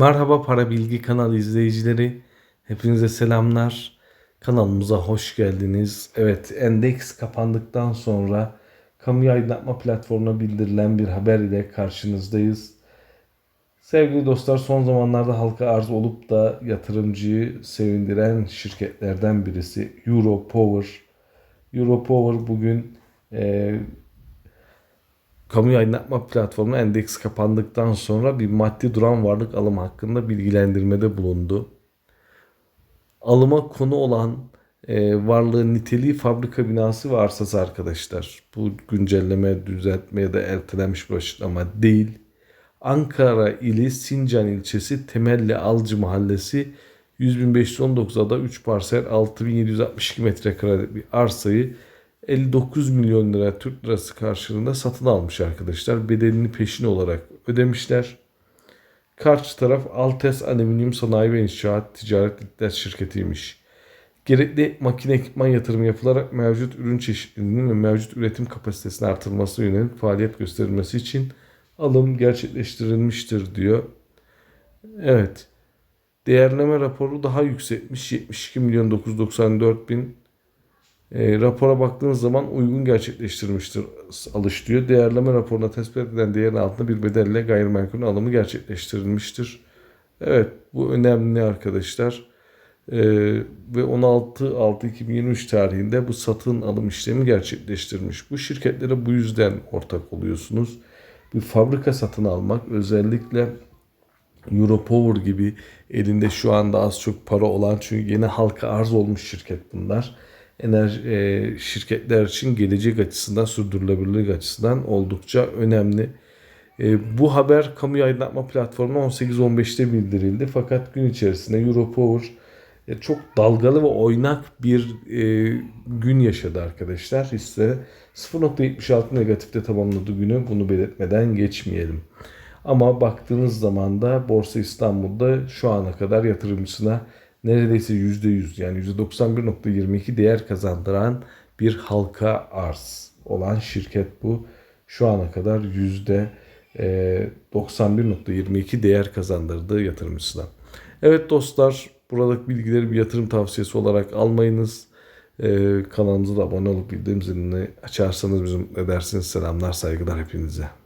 Merhaba Para Bilgi kanalı izleyicileri. Hepinize selamlar. Kanalımıza hoş geldiniz. Evet, endeks kapandıktan sonra kamu aydınlatma platformuna bildirilen bir haber ile karşınızdayız. Sevgili dostlar son zamanlarda halka arz olup da yatırımcıyı sevindiren şirketlerden birisi Europower. Europower bugün e, kamu aydınlatma platformu endeks kapandıktan sonra bir maddi duran varlık alım hakkında bilgilendirmede bulundu. Alıma konu olan e, varlığın niteliği fabrika binası ve arsası arkadaşlar. Bu güncelleme, düzeltme ya da ertelenmiş bir açıklama değil. Ankara ili Sincan ilçesi Temelli Alcı Mahallesi 100.519 ada 3 parsel 6762 metrekare bir arsayı 59 milyon lira Türk lirası karşılığında satın almış arkadaşlar. Bedelini peşin olarak ödemişler. Karşı taraf Altes Alüminyum Sanayi ve İnşaat Ticaret İddia Şirketi'ymiş. Gerekli makine ekipman yatırımı yapılarak mevcut ürün çeşitliliğinin ve mevcut üretim kapasitesinin artırılması yönelik faaliyet gösterilmesi için alım gerçekleştirilmiştir diyor. Evet. Değerleme raporu daha yüksekmiş. 72 milyon 994 bin e, rapora baktığınız zaman uygun gerçekleştirmiştir alış diyor. Değerleme raporuna tespit edilen değerin altında bir bedelle gayrimenkulün alımı gerçekleştirilmiştir. Evet bu önemli arkadaşlar. E, ve 16-6-2023 tarihinde bu satın alım işlemi gerçekleştirmiş. Bu şirketlere bu yüzden ortak oluyorsunuz. Bir fabrika satın almak özellikle Europower gibi elinde şu anda az çok para olan çünkü yeni halka arz olmuş şirket bunlar enerji e, şirketler için gelecek açısından sürdürülebilirlik açısından oldukça önemli. E, bu haber kamu aydınlatma platformuna 18-15'te bildirildi. Fakat gün içerisinde Europower e, çok dalgalı ve oynak bir e, gün yaşadı arkadaşlar. Hisse 0.76 negatifte tamamladı günü. Bunu belirtmeden geçmeyelim. Ama baktığınız zaman da Borsa İstanbul'da şu ana kadar yatırımcısına neredeyse %100 yani %91.22 değer kazandıran bir halka arz olan şirket bu. Şu ana kadar %91.22 e, değer kazandırdığı yatırımcısına. Evet dostlar buradaki bilgileri bir yatırım tavsiyesi olarak almayınız. Ee, kanalımıza da abone olup bildirim zilini açarsanız bizim edersiniz. Selamlar saygılar hepinize.